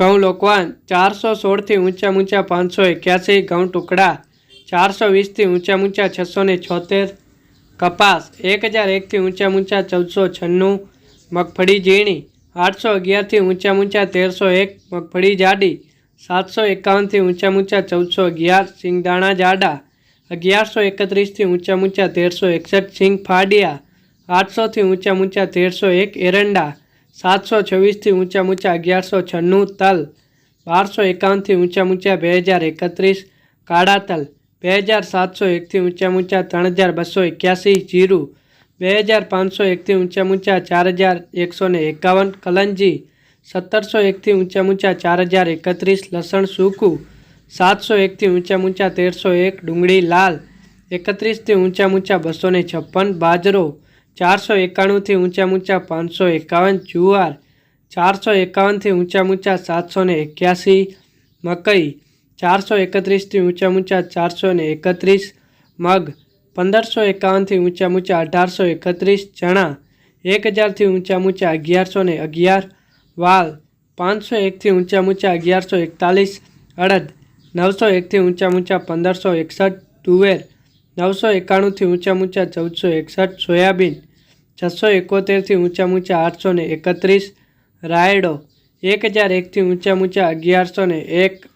ઘઉં લોકવાન, ચારસો સોળથી ઊંચા ઊંચા પાંચસો એક્યાસી ઘઉં ટુકડા, ચારસો વીસથી ઊંચા ઊંચા છસો ને છોતેર, કપાસ, એક હજાર એકથી ઊંચા ઊંચા ચૌદસો છન્નું, મગફળી ઝીણી, આઠસો અગિયારથી ઊંચા ઊંચા તેરસો એક, મગફળી જાડી, સાતસો એકાવનથી ઊંચા ઊંચા ચૌદસો અગિયાર, સિંગદાણા જાડા, અગિયારસો એકત્રીસથી ઊંચા ઊંચા તેરસો એકસઠ, સિંગ ફાડિયા, આઠસોથી ઊંચા ઊંચા તેરસો એક એરંડા સાતસો છવ્વીસથી ઊંચા ઊંચા અગિયારસો છન્નું તલ, બારસો એકાવનથી ઊંચા ઊંચા બે હજાર એકત્રીસ કાળા તલ, બે હજાર સાતસો એકથી ઊંચા ઊંચા ત્રણ હજાર બસો એક્યાસી જીરું, બે હજાર પાંચસો એકથી ઊંચા ઊંચા ચાર હજાર એકસો ને એકાવન કલંજી, સત્તરસો એકથી ઊંચા ઊંચા ચાર હજાર એકત્રીસ લસણ સૂકું, સાતસો એકથી ઊંચા ઊંચા તેરસો એક ડુંગળી લાલ, એકત્રીસથી ઊંચા ઊંચા બસો છપ્પન બાજરો ચારસો એકાણુંથી ઊંચા ઊંચા પાંચસો એકાવન જુવાર, ચારસો એકાવનથી ઊંચા ઊંચા સાતસો ને એક્યાસી મકઈ, ચારસો એકત્રીસથી ઊંચા ઊંચા ચારસો ને એકત્રીસ મગ, પંદરસો એકાવનથી ઊંચા ઊંચા અઢારસો એકત્રીસ ચણા એક હજારથી ઊંચા ઊંચા અગિયારસો ને અગિયાર વાલ, પાંચસો એકથી ઊંચા ઊંચા અગિયારસો એકતાલીસ અડદ, નવસો એકથી ઊંચા ઊંચા પંદરસો એકસઠ તુવેર નવસો એકાણુંથી ઊંચા ઊંચા ચૌદસો એકસઠ, સોયાબીન છસો એકોતેરથી ઊંચા ઊંચા આઠસો એકત્રીસ, રાયડો એક હજાર એકથી ઊંચા ઊંચા અગિયારસો ને એક